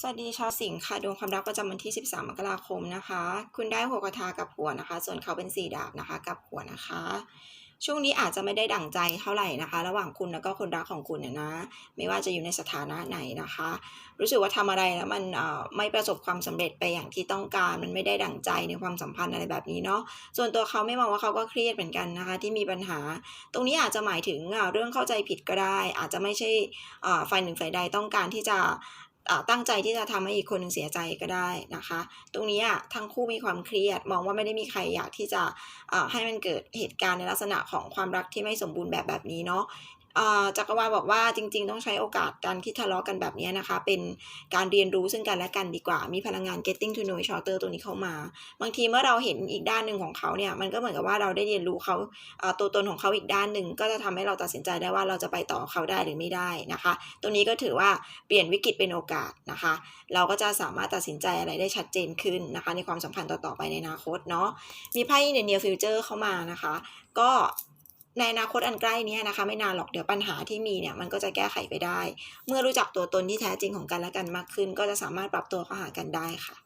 สวัสดีชาวสิงค์ค่ะดวงความรักประจำวันที่ 13 มกราคมนะคะ คุณได้หัวกระทากับหัวนะคะ ส่วนเขาเป็นสี่ดาบนะคะกับหัวนะคะ ช่วงนี้อาจจะไม่ได้ดั่งใจเท่าไหร่นะคะ ระหว่างคุณแล้วก็คนรักของคุณเนี่ยนะ ไม่ว่าจะอยู่ในสถานะไหนนะคะ รู้สึกว่าทำอะไรแล้วมันเอ่อไม่ประสบความสำเร็จไปอย่างที่ต้องการ มันไม่ได้ดั่งใจในความสัมพันธ์อะไรแบบนี้เนาะส่วนตัวเขาไม่มองว่าเขาก็เครียดเหมือนกันนะคะ ที่มีปัญหา ตรงนี้อาจจะหมายถึงเรื่องเข้าใจผิดก็ได้ อาจจะไม่ใช่อ่าฝ่ายหนึ่งฝ่ายใดต้องการที่จะ ตั้งใจที่จะทำให้อีกคนหนึ่งเสียใจก็ได้นะคะ ตรงนี้อะทั้งคู่มีความเครียด มองว่าไม่ได้มีใครอยากที่จะให้มันเกิดเหตุการณ์ในลักษณะของความรักที่ไม่สมบูรณ์แบบแบบนี้เนาะ จักรวาลบอกว่าจริง ๆ ต้องใช้โอกาสการที่ทะเลาะกันแบบนี้นะคะ เป็นการเรียนรู้ซึ่งกันและกันดีกว่า มีพลังงาน getting to know each other ตรงนี้เข้ามา บางทีเมื่อเราเห็นอีกด้านหนึ่งของเขาเนี่ย มันก็เหมือนกับว่าเราได้เรียนรู้เขาตัวตนของเขาอีกด้านหนึ่ง ก็จะทำให้เราตัดสินใจได้ว่าเราจะไปต่อเขาได้หรือไม่ได้นะคะตรงนี้ก็ถือว่าเปลี่ยนวิกฤตเป็นโอกาสนะคะ เราก็จะสามารถตัดสินใจอะไรได้ชัดเจนขึ้นนะคะ ในความสัมพันธ์ต่อๆไปในอนาคตเนาะ มีไพ่ in the near future เข้ามานะคะ ก็ ในอนาคตอันใกล้นี้นะคะ ไม่นานหรอกเดี๋ยวปัญหาที่มีเนี่ยมันก็จะแก้ไขไปได้ เมื่อรู้จักตัวตนที่แท้จริงของกันและกันมากขึ้น ก็จะสามารถปรับตัวเข้าหากันได้ค่ะ